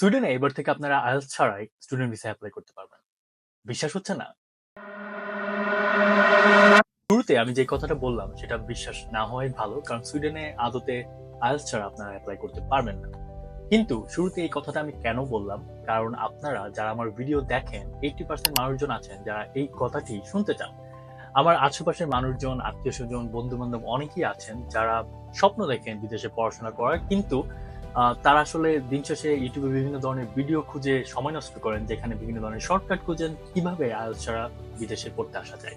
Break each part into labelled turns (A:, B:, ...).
A: সুইডেনে এবার থেকে আপনারা আইএলস ছাড়াই স্টুডেন্ট ভিসা অ্যাপ্লাই করতে পারবেন। বিশ্বাস হচ্ছে না? শুরুতে আমি যে কথাটা বললাম, সেটা বিশ্বাস না হওয়াই ভালো, কারণ সুইডেনে আদতে আইএলস ছাড়া আপনারা অ্যাপ্লাই করতে পারবেন না। কিন্তু শুরুতে এই কথাটা আমি কেন বললাম? কারণ আপনারা যারা আমার ভিডিও দেখেন এইটি পার্সেন্ট মানুষজন আছেন যারা এই কথাটি শুনতে চান। আমার আশেপাশের মানুষজন, আত্মীয় স্বজন বন্ধু বান্ধব অনেকেই আছেন যারা স্বপ্ন দেখেন বিদেশে পড়াশোনা করার, কিন্তু তারা আসলে দিন শেষে ইউটিউবে বিভিন্ন ধরনের ভিডিও খুঁজে সময় নষ্ট করেন, যেখানে বিভিন্ন ধরনের শর্টকাট খুঁজেন, কীভাবে আইএলটিএস ছাড়া বিদেশে পড়তে আসা যায়।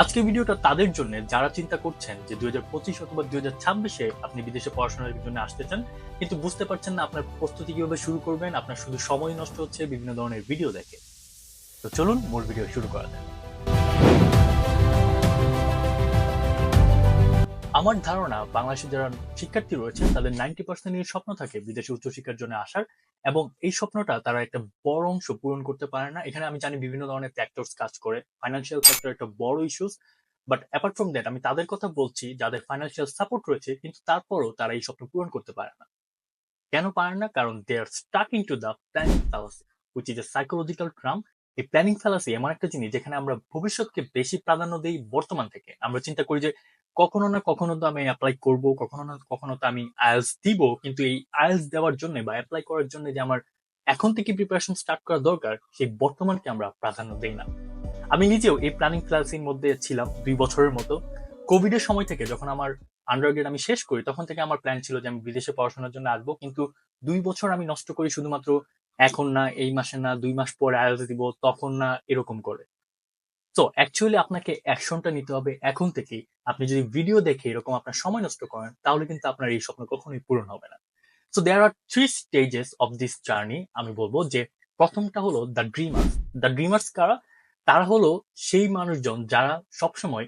A: আজকের ভিডিওটা তাদের জন্য, যারা চিন্তা করছেন যে দুই হাজার পঁচিশ অথবা দুই হাজার ছাব্বিশে আপনি বিদেশে পড়াশোনার জন্য আসতে চান, কিন্তু বুঝতে পারছেন না আপনার প্রস্তুতি কীভাবে শুরু করবেন, আপনার শুধু সময় নষ্ট হচ্ছে, বিভিন্ন ধরনের ভিডিও দেখে। তো চলুন মূল ভিডিও শুরু করা যাক। আমার ধারণা বাংলাদেশের যারা শিক্ষার্থী রয়েছেন, তাদের নাইনটি পার্সেন্টের স্বপ্ন থাকে বিদেশে উচ্চশিক্ষার জন্য আসার এবং এই স্বপ্নটা তারা একটা বড় অংশ পূরণ করতে পারে না। এখানে আমি জানি বিভিন্ন ধরনের ফ্যাক্টরস কাজ করে ফাইন্যান্সিয়াল ফ্যাক্টর একটা বড় issues but apart from that আমি তাদের কথা বলছি, যাদের ফাইন্যান্সিয়াল সাপোর্ট রয়েছে, কিন্তু তারপরও তারা এই স্বপ্ন পূরণ করতে পারে না। কেন পারে না? কারণ they are stuck into the planning fallacy which is a psychological trap এই প্ল্যানিং ফ্যালাসি এমন একটা জিনিস যেখানে আমরা ভবিষ্যৎকে বেশি প্রাধান্য দিই বর্তমান থেকে। আমরা চিন্তা করি যে কখনো না কখনো তো আমি অ্যাপ্লাই করব, কখনো না কখনো তো আমি আইএলস দিব, কিন্তু এই আইএলস দেওয়ার জন্য বা অ্যাপ্লাই করার জন্য যে আমার এখন থেকে প্রিপারেশন স্টার্ট করা দরকার, সেই বর্তমানকে আমরা প্রাধান্য দেই না। আমি নিজেও এই প্ল্যানিং ক্লাসির মধ্যে ছিলাম দুই বছরের মতো। কোভিডের সময় থেকে যখন আমার আন্ডারগ্রেড আমি শেষ করি, তখন থেকে আমার প্ল্যান ছিল যে আমি বিদেশে পড়াশোনার জন্য আসব, কিন্তু দুই বছর আমি নষ্ট করি শুধুমাত্র এখন না, এই মাসে না, দুই মাস পরে আইএলস দিব, তখন না এরকম করে। তো অ্যাকচুয়ালি আপনাকে অ্যাকশনটা নিতে হবে এখন থেকেই। আপনি যদি ভিডিও দেখে এরকম আপনার সময় নষ্ট করেন, তাহলে কিন্তু আপনার এই স্বপ্ন কখনোই পূরণ হবে না। So there are three stages of this journey আমি বলব যে প্রথমটা হলো দ্য ড্রিমার্স দ্য ড্রিমার্স কারা? তারা হলো সেই মানুষজন যারা সবসময়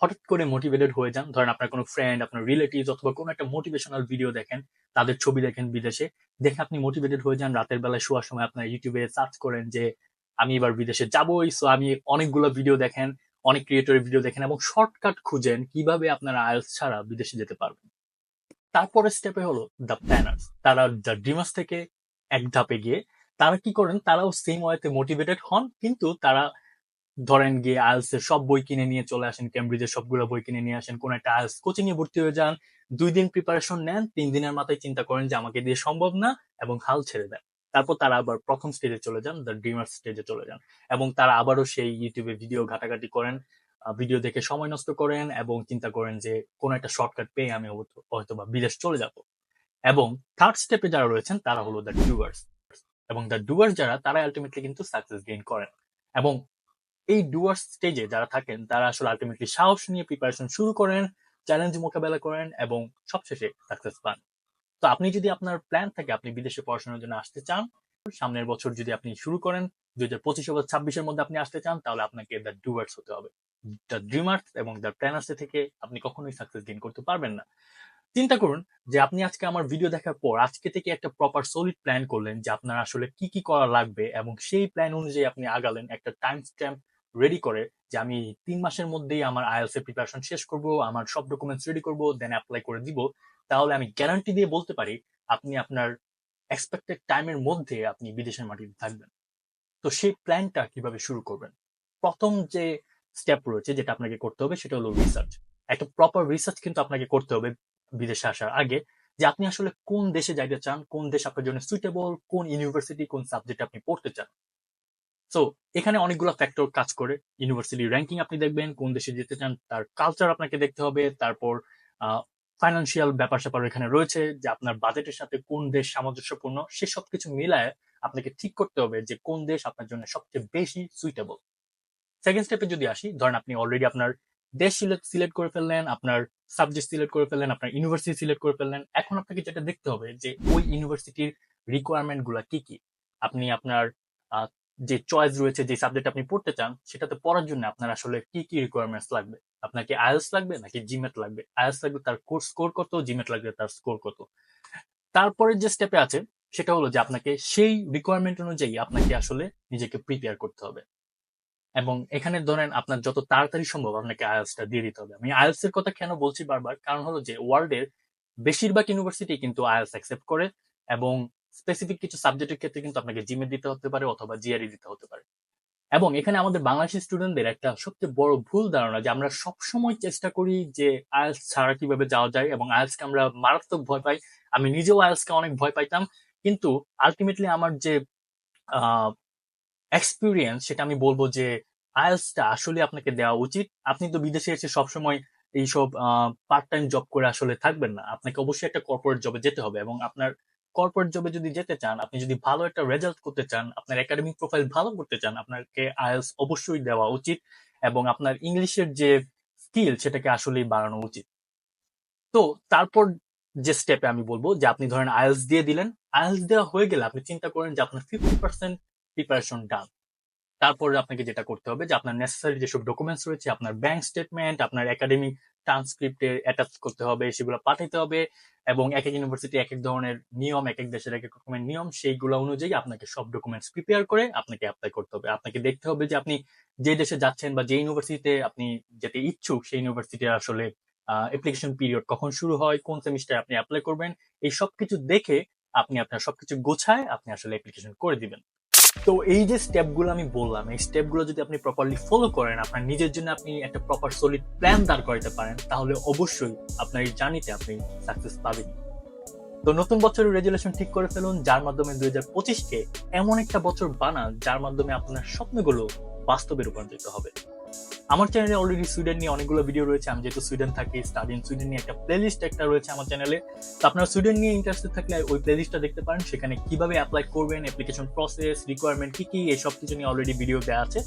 A: হঠাৎ করে মোটিভেটেড হয়ে যান। ধরেন আপনার কোনো ফ্রেন্ড আপনার রিলেটিভ অথবা কোনো একটা মোটিভেশনাল ভিডিও দেখেন, তাদের ছবি দেখেন বিদেশে। দেখে আপনি মোটিভেটেড হয়ে যান, রাতের বেলায় শোয়ার সময় আপনার ইউটিউবে সার্চ করেন যে আমি এবার বিদেশে যাবোই সো আমি অনেকগুলো ভিডিও দেখেন, অনেক ক্রিয়েটরের ভিডিও দেখেন এবং শর্টকাট খুঁজেন কীভাবে আপনারা আইএলস ছাড়া বিদেশে যেতে পারবেন। তারপরে স্টেপে হলো দ্য প্ল্যানার্স তারা দ্য ড্রিমার্স থেকে এক ধাপে গিয়ে তারা কি করেন? তারাও সেম ওয়েতে মোটিভেটেড হন, কিন্তু তারা ধরেন গিয়ে আইএলস এর সব বই কিনে নিয়ে চলে আসেন কেমব্রিজের সবগুলো বই কিনে নিয়ে আসেন, কোন একটা আইএলস কোচিং এ ভর্তি হয়ে যান, দুই দিন প্রিপারেশন নেন, তিন দিনের মাথায় চিন্তা করেন যে আমাকে দিয়ে সম্ভব না এবং হাল ছেড়ে দেন। তারপর তারা আবার প্রথম স্টেজে চলে যান দ্য ড্রিমার স্টেজে চলে যান। এবং তারা আবারও সেই ইউটিউবে ভিডিও ঘাটাঘাটি করেন ভিডিও দেখে সময় নষ্ট করেন এবং চিন্তা করেন যে, কোন একটা শর্টকাট পেয়ে আমি হয়তো বা বিদেশ চলে যাব। এবং থার্ড স্টেপে যারা রয়েছেন, তারা হলো দ্য ডুয়ার্স এবং দ্য ডুয়ার্স যারা তারা আলটিমেটলি কিন্তু সাকসেস গেইন করেন। এবং এই ডুয়ার্স স্টেজে যারা থাকেন, তারা আসলে আলটিমেটলি সাহস নিয়ে প্রিপারেশন শুরু করেন চ্যালেঞ্জ মোকাবেলা করেন এবং সবশেষে সাকসেস পান। তো আপনি যদি আপনার প্ল্যান থাকে আপনি বিদেশে পড়াশোনার জন্য আসতে চান, সামনের বছর যদি আপনি শুরু করেন দুই হাজার পঁচিশ বা ছাব্বিশের মধ্যে আপনি আসতে চান, তাহলে আপনাকে দ্য ডুয়ার্স হতে হবে। দ্য ড্রিমার্স এবং দ্য প্ল্যানার্স থেকে আপনি কখনোই সাকসেস গেইন করতে পারবেন না। চিন্তা করুন যে আপনি আজকে আমার ভিডিও দেখার পর আজকে থেকে একটা প্রপার সলিড প্ল্যান করলেন যে আপনার আসলে কি কি করা লাগবে এবং সেই প্ল্যান অনুযায়ী আপনি আগালেন একটা টাইম স্ট্যাম্প রেডি করে যে আমি তিন মাসের মধ্যেই আমার আইএলস এর প্রিপারেশন শেষ করব, আমার সব ডকুমেন্টস রেডি করব দেন অ্যাপ্লাই করে দিব। তাহলে আমি গ্যারান্টি দিয়ে বলতে পারি আপনি আপনার এক্সপেক্টেড টাইমের মধ্যে আপনি বিদেশের মাটিতে থাকবেন। তো সেই প্ল্যানটা কীভাবে শুরু করবেন? প্রথম যে স্টেপ রয়েছে যেটা আপনাকে করতে হবে সেটা হলো রিসার্চ একটা প্রপার রিসার্চ কিন্তু আপনাকে করতে হবে বিদেশে আসার আগে যে আপনি আসলে কোন দেশে যাইতে চান, কোন দেশ আপনার জন্য সুইটেবল কোন ইউনিভার্সিটি কোন সাবজেক্ট আপনি পড়তে চান। সো এখানে অনেকগুলো ফ্যাক্টর কাজ করে। ইউনিভার্সিটি র্যাঙ্কিং আপনি দেখবেন, কোন দেশে যেতে চান, তার কালচার আপনাকে দেখতে হবে, তারপর ফাইন্যান্সিয়াল ব্যাপার স্যাপার এখানে রয়েছে, যে আপনার বাজেটের সাথে কোন দেশ সামঞ্জস্যপূর্ণ, সে সব কিছু মিলায় আপনাকে ঠিক করতে হবে যে কোন দেশ আপনার জন্য সবচেয়ে বেশি সুইটেবল সেকেন্ড স্টেপে যদি আসি, ধরেন আপনি অলরেডি আপনার দেশ সিলেক্ট করে ফেললেন, আপনার সাবজেক্ট সিলেক্ট করে ফেললেন, আপনার ইউনিভার্সিটি সিলেক্ট করে ফেললেন, এখন আপনাকে যেটা দেখতে হবে যে ওই ইউনিভার্সিটির রিকোয়ারমেন্টগুলা কি কি? আপনি আপনার যে চয়েস রয়েছে, যে সাবজেক্ট আপনি পড়তে চান, সেটাতে পড়ার জন্য আপনার আসলে কি কি রিকোয়ারমেন্টস লাগবে? আপনাকে আইএলস লাগবে নাকি জিমেট লাগবে? আইএলস লাগবে তার কোর্স স্কোর কত জিমেট লাগবে তার স্কোর কত? তারপরে যে স্টেপে আছে, সেটা হলো যে আপনাকে সেই রিকোয়ারমেন্ট অনুযায়ী আপনাকে আসলে নিজেকে প্রিপেয়ার করতে হবে। এবং এখানে ধরেন আপনার যত তাড়াতাড়ি সম্ভব আপনাকে আইএলসটা দিয়ে দিতে হবে। আমি আইএলস এর কথা কেন বলছি বারবার? কারণ হলো যে ওয়ার্ল্ডের বেশিরভাগ ইউনিভার্সিটি কিন্তু আইএলস অ্যাকসেপ্ট করে এবং স্পেসিফিক কিছু সাবজেক্টের ক্ষেত্রে কিন্তু আপনাকে জিমে দিতে হতে পারে অথবা জিআরই দিতে হতে পারে। এবং এখানে আমাদের বাংলাদেশি স্টুডেন্টদের একটা সবচেয়ে বড় ভুল ধারণা যে আমরা সবসময় চেষ্টা করি যে আইএলস ছাড়া কীভাবে যাওয়া যায় এবং আইএলস কে আমরা মারাত্মক ভয় পাই। আমি নিজেও আইএলস কে অনেক ভয় পাইতাম। কিন্তু আলটিমেটলি আমার যে এক্সপিরিয়েন্স সেটা আমি বলব যে আইএলসটা আসলে আপনাকে দেওয়া উচিত। আপনি তো বিদেশে এসে সবসময় এইসব পার্ট টাইম জব করে আসলে থাকবেন না। আপনাকে অবশ্যই একটা কর্পোরেট জবে যেতে হবে এবং আপনার কর্পোরেট জবে যদি যেতে চান, আপনি যদি ভালো একটা রেজাল্ট করতে চান, আপনার একাডেমিক প্রোফাইল ভালো করতে চান, আপনাকে আইএলস অবশ্যই দেওয়া উচিত এবং আপনার ইংলিশের যে স্কিল সেটাকে আসলেই বাড়ানো উচিত। তো তারপর যে স্টেপে আমি বলব যে আপনি ধরেন আইএলস দিয়ে দিলেন আইএলস দেওয়া হয়ে গেলে আপনি চিন্তা করেন যে আপনার ফিফটি পার্সেন্ট প্রিপারেশন ডান তারপরে আপনাকে যেটা করতে হবে যে আপনার নেসেসারি যেসব ডকুমেন্টস রয়েছে, আপনার ব্যাংক স্টেটমেন্ট আপনার একাডেমিক ট্রান্সক্রিপ্টে অ্যাটাচ করতে হবে, সেগুলো পাঠাতে হবে এবং এক এক ইউনিভার্সিটি এক এক ধরনের নিয়ম এক এক দেশের এক এক রকমের নিয়ম, সেইগুলো অনুযায়ী আপনাকে সব ডকুমেন্টস প্রিপেয়ার করে আপনাকে অ্যাপ্লাই করতে হবে। আপনাকে দেখতে হবে যে আপনি যে দেশে যাচ্ছেন বা যে ইউনিভার্সিটিতে আপনি যেতে ইচ্ছুক, সেই ইউনিভার্সিটির আসলে অ্যাপ্লিকেশন পিরিয়ড কখন শুরু হয়, কোন সেমিস্টারে আপনি অ্যাপ্লাই করবেন, এই সবকিছু দেখে আপনি আপনার সবকিছু গোছায় আপনি আসলে অ্যাপ্লিকেশন করে দিবেন। তো এই যে স্টেপগুলো আমি বললাম, এই স্টেপগুলো যদি আপনি প্রপারলি ফলো করেন, আপনার নিজের জন্য আপনি একটা প্রপার সলিড প্ল্যান দাঁড় করাতে পারেন, তাহলে অবশ্যই আপনার এই জার্নিতে আপনি সাকসেস পাবেন। তো নতুন বছরের রেজুলেশন ঠিক করে ফেলুন, যার মাধ্যমে দুই হাজার পঁচিশকে এমন একটা বছর বানান, যার মাধ্যমে আপনার স্বপ্নগুলো বাস্তবে রূপান্তরিত হবে। আমার চ্যানেলে অলরেডি সুইডেন নিয়ে অনেকগুলো ভিডিও রয়েছে। আমি যেহেতু সুইডেন থাকি স্টাডি ইন সুইডেন নিয়ে একটা প্লেলিস্ট একটা রয়েছে আমার চ্যানেলে তো আপনারা সুইডেন নিয়ে ইন্টারেস্টেড থাকলে ওই প্লেলিস্টটা দেখতে পারেন। সেখানে কীভাবে অ্যাপ্লাই করবেন অ্যাপ্লিকেশন প্রসেস রিকোয়ারমেন্ট কি কি, এই সব কিছু নিয়ে অলরেডি ভিডিও দেওয়া আছে।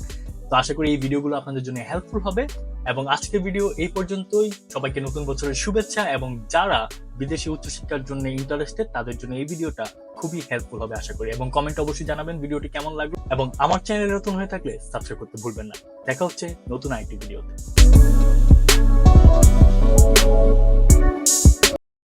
A: তো আশা করি এই ভিডিওগুলো আপনাদের জন্য হেল্পফুল হবে। এবং আজকের ভিডিও এই পর্যন্তই। সবাইকে নতুন বছরের শুভেচ্ছা এবং যারা বিদেশি উচ্চশিক্ষার জন্য ইন্টারেস্টেড তাদের জন্য এই ভিডিওটা খুবই হেল্পফুল হবে আশা করি। এবং কমেন্ট অবশ্যই জানাবেন ভিডিওটি কেমন লাগল। এবং আমার চ্যানেলে নতুন হয়ে থাকলে সাবস্ক্রাইব করতে ভুলবেন না। দেখা হচ্ছে নতুন আইটি ভিডিওতে